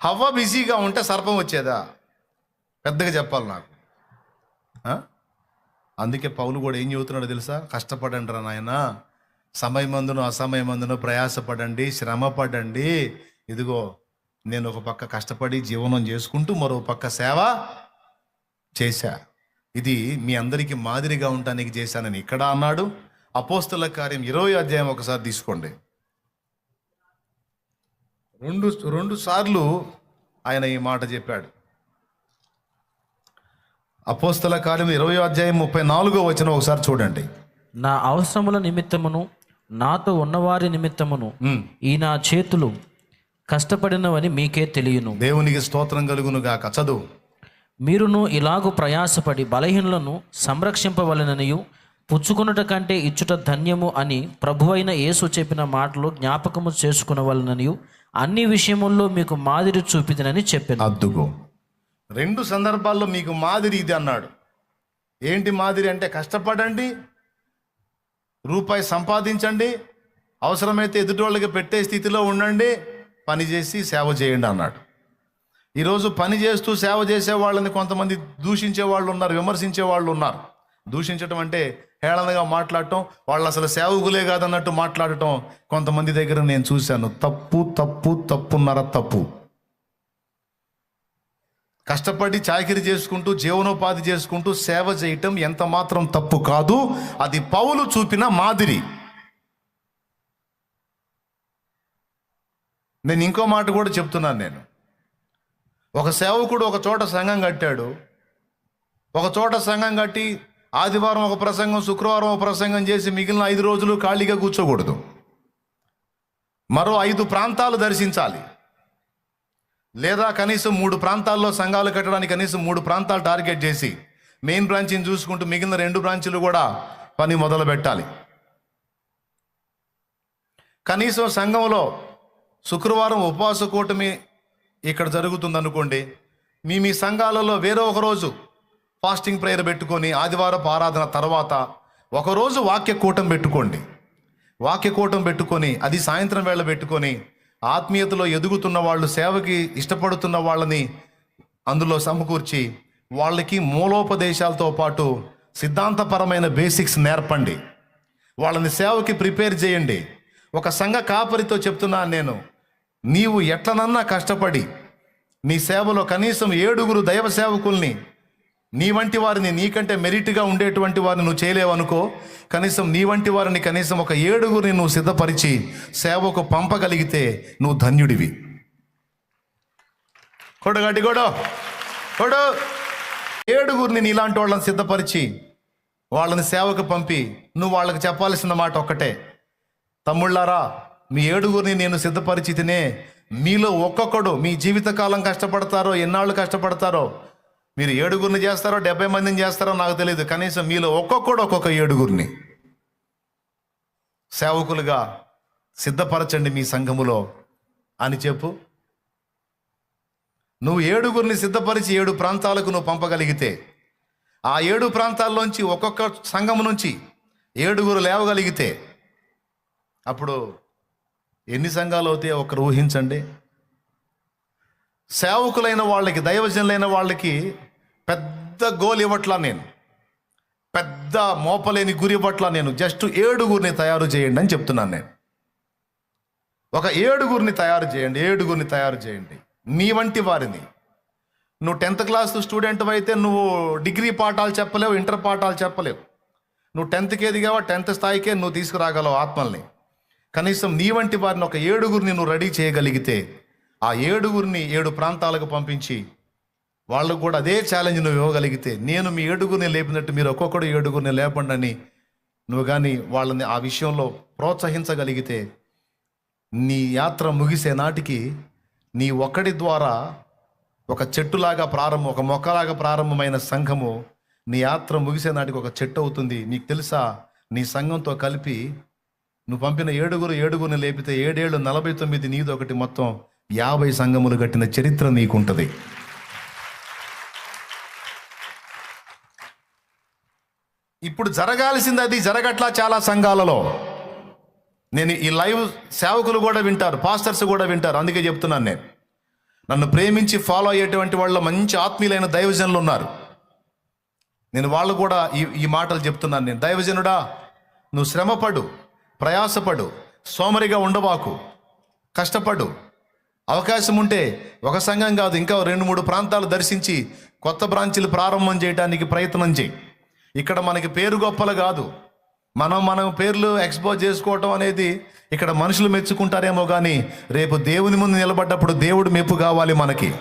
హవ్వ బిజీగా ఉంటే సర్పం వచ్చేదా? పెద్దగా చెప్పాలి నాకు. అందుకే పౌలు కూడా ఏం చెబుతున్నాడో తెలుసా? కష్టపడండి రా నాయన. సమయమందును అసమయమందును ప్రయాసపడండి శ్రమపడండి. ఇదిగో నేను ఒక పక్క కష్టపడి జీవనం చేసుకుంటూ మరో పక్క సేవ చేశా. ఇది మీ అందరికీ మాదిరిగా ఉండటానికి చేశానని ఇక్కడ అన్నాడు. అపోస్తుల కార్యం ఇరవై అధ్యాయం ఒకసారి తీసుకోండి. రెండు రెండు సార్లు ఆయన ఈ మాట చెప్పాడు. అపోస్తల కార్యం ఇరవై అధ్యాయం ముప్పై నాలుగో వచ్చిన ఒకసారి చూడండి. నా అవసరముల నిమిత్తమును నాతో ఉన్నవారి నిమిత్తమును. ఈ నా చేతులు కష్టపడినవని మీకే తెలియను. దేవునికి స్తోత్రం కలుగును గాక. చదువు. మీరును ఇలాగు ప్రయాసపడి బలహీనులను సంరక్షింపవలననియు పుచ్చుకొనుట కంటే ఇచ్చుట ధన్యము అని ప్రభువైన యేసు చెప్పిన మాటలు జ్ఞాపకము చేసుకునవలననియు అన్ని విషయముల్లో మీకు మాదిరి చూపిదనని చెప్పాను. అద్దుగో. రెండు సందర్భాల్లో మీకు మాదిరి ఇది అన్నాడు. ఏంటి మాదిరి అంటే కష్టపడండి రూపాయి సంపాదించండి అవసరమైతే ఎదుటోళ్ళకి పెట్టే స్థితిలో ఉండండి పని చేసి సేవ చేయండి అన్నాడు. ఈరోజు పని చేస్తూ సేవ చేసే వాళ్ళని కొంతమంది దూషించే వాళ్ళు ఉన్నారు విమర్శించే వాళ్ళు ఉన్నారు. దూషించడం అంటే హేళనగా మాట్లాడటం వాళ్ళు అసలు సేవకులే కాదన్నట్టు మాట్లాడటం కొంతమంది దగ్గర నేను చూశాను. తప్పు తప్పు తప్పున్నర తప్పు. కష్టపడి చాకిరి చేసుకుంటూ జీవనోపాధి చేసుకుంటూ సేవ చేయటం ఎంత మాత్రం తప్పు కాదు అది పౌలు చూపిన మాదిరి. నేను ఇంకో మాట కూడా చెప్తున్నాను నేను. ఒక సేవకుడు ఒక చోట సంఘం కట్టాడు. ఒక చోట సంఘం కట్టి ఆదివారం ఒక ప్రసంగం శుక్రవారం ఒక ప్రసంగం చేసి మిగిలిన ఐదు రోజులు ఖాళీగా కూర్చోకూడదు. మరో ఐదు ప్రాంతాలు దర్శించాలి. లేదా కనీసం మూడు ప్రాంతాల్లో సంఘాలు కట్టడానికి కనీసం మూడు ప్రాంతాలు టార్గెట్ చేసి మెయిన్ బ్రాంచిని చూసుకుంటూ మిగిలిన రెండు బ్రాంచ్లు కూడా పని మొదలు పెట్టాలి. కనీసం సంఘంలో శుక్రవారం ఉపవాస కూటమి ఇక్కడ జరుగుతుంది అనుకోండి మీ మీ సంఘాలలో వేరే ఒక రోజు ఫాస్టింగ్ ప్రేయర్ పెట్టుకొని ఆదివారపు ఆరాధన తర్వాత ఒకరోజు వాక్య కూటం పెట్టుకోండి. వాక్య కూటం పెట్టుకొని అది సాయంత్రం వేళ పెట్టుకొని ఆత్మీయతలో ఎదుగుతున్న వాళ్ళు సేవకి ఇష్టపడుతున్న వాళ్ళని అందులో సమకూర్చి వాళ్ళకి మూలోపదేశాలతో పాటు సిద్ధాంతపరమైన బేసిక్స్ నేర్పండి. వాళ్ళని సేవకి ప్రిపేర్ చేయండి. ఒక సంఘ కాపరితో చెప్తున్నాను నేను నీవు ఎట్లనన్నా కష్టపడి నీ సేవలో కనీసం ఏడుగురు దైవ సేవకుల్ని నీ వంటి వారిని నీకంటే మెరిట్గా ఉండేటువంటి వారిని నువ్వు చేయలేవనుకో. కనీసం నీ వంటి వారిని కనీసం ఒక ఏడుగురిని నువ్వు సిద్ధపరిచి సేవకు పంపగలిగితే నువ్వు ధన్యుడివి. కొడు గడ్డి కొడు. కొడు. ఏడుగురిని నీలాంటి వాళ్ళని సిద్ధపరిచి వాళ్ళని సేవకు పంపి నువ్వు వాళ్ళకి చెప్పాల్సిన మాట ఒక్కటే. తమ్ముళ్ళారా మీ ఏడుగురిని నేను సిద్ధపరిచి తినే మీలో ఒక్కొక్కడు మీ జీవితకాలం కష్టపడతారో ఎన్నాళ్ళు కష్టపడతారో మీరు ఏడుగురిని చేస్తారో డెబ్బై మందిని చేస్తారో నాకు తెలియదు కనీసం మీలో ఒక్కొక్కడు ఒక్కొక్క ఏడుగురిని. సేవకులుగా సిద్ధపరచండి మీ సంఘములో అని చెప్పు. నువ్వు ఏడుగురిని సిద్ధపరిచి ఏడు ప్రాంతాలకు నువ్వు పంపగలిగితే ఆ ఏడు ప్రాంతాల్లోంచి ఒక్కొక్క సంఘం నుంచి ఏడుగురు లేవగలిగితే అప్పుడు ఎన్ని సంఘాలు అవుతాయో ఒకరు ఊహించండి. సేవకులైన వాళ్ళకి దైవజనులైన వాళ్ళకి పెద్ద గోల్ ఇవ్వట్లా నేను. పెద్ద మోపలేని గురి ఇవ్వట్లా నేను. జస్ట్ ఏడుగురిని తయారు చేయండి అని చెప్తున్నాను నేను. ఒక ఏడుగురిని తయారు చేయండి ఏడుగురిని తయారు చేయండి. నీ వంటి వారిని. నువ్వు టెన్త్ క్లాస్ స్టూడెంట్ అయితే నువ్వు డిగ్రీ పాఠాలు చెప్పలేవు ఇంటర్ పాఠాలు చెప్పలేవు. నువ్వు టెన్త్కి ఎదిగావా టెన్త్ స్థాయికే నువ్వు తీసుకురాగలవు ఆత్మల్ని. కనీసం నీ వంటి వారిని ఒక ఏడుగురిని నువ్వు రెడీ చేయగలిగితే ఆ ఏడుగురిని ఏడు ప్రాంతాలకు పంపించి వాళ్ళకు కూడా అదే ఛాలెంజ్ నువ్వు ఇవ్వగలిగితే నేను మీ ఏడుగురిని లేపినట్టు మీరు ఒక్కొక్కడు ఏడుగురిని లేపండి అని నువ్వు కానీ వాళ్ళని ఆ విషయంలో ప్రోత్సహించగలిగితే నీ యాత్ర ముగిసే నాటికి నీ ఒక్కడి ద్వారా ఒక చెట్టులాగా ప్రారంభం ఒక మొక్కలాగా ప్రారంభమైన సంఘము నీ యాత్ర ముగిసే నాటికి ఒక చెట్టు అవుతుంది. నీకు తెలుసా? నీ సంఘంతో కలిపి నువ్వు పంపిన ఏడుగురు ఏడుగురిని లేపితే ఏడేళ్ళు నలభై తొమ్మిది నీది ఒకటి మొత్తం యాభై సంఘములు కట్టిన చరిత్ర నీకుంటుంది. ఇప్పుడు జరగాల్సింది అది జరగట్లా చాలా సంఘాలలో. నేను ఈ లైవ్ సేవకులు కూడా వింటారు పాస్టర్స్ కూడా వింటారు అందుకే చెప్తున్నాను నేను. నన్ను ప్రేమించి ఫాలో అయ్యేటువంటి వాళ్ళ మంచి ఆత్మీయులైన దైవజనులు ఉన్నారు. నేను వాళ్ళు కూడా ఈ ఈ మాటలు చెప్తున్నాను నేను. దైవజనుడా నువ్వు శ్రమపడు ప్రయాసపడు సోమరిగా ఉండబాకు కష్టపడు. అవకాశం ఉంటే ఒక సంఘం కాదు ఇంకా రెండు మూడు ప్రాంతాలు దర్శించి కొత్త బ్రాంచీలు ప్రారంభం చేయడానికి ప్రయత్నం చేయి. ఇక్కడ మనకి పేరు గొప్పలు కాదు. మనం మనం పేర్లు ఎక్స్పోజ్ చేసుకోవటం అనేది ఇక్కడ మనుషులు మెచ్చుకుంటారేమో కానీ రేపు దేవుని ముందు నిలబడ్డప్పుడు దేవుడు మెప్పు కావాలి మనకి.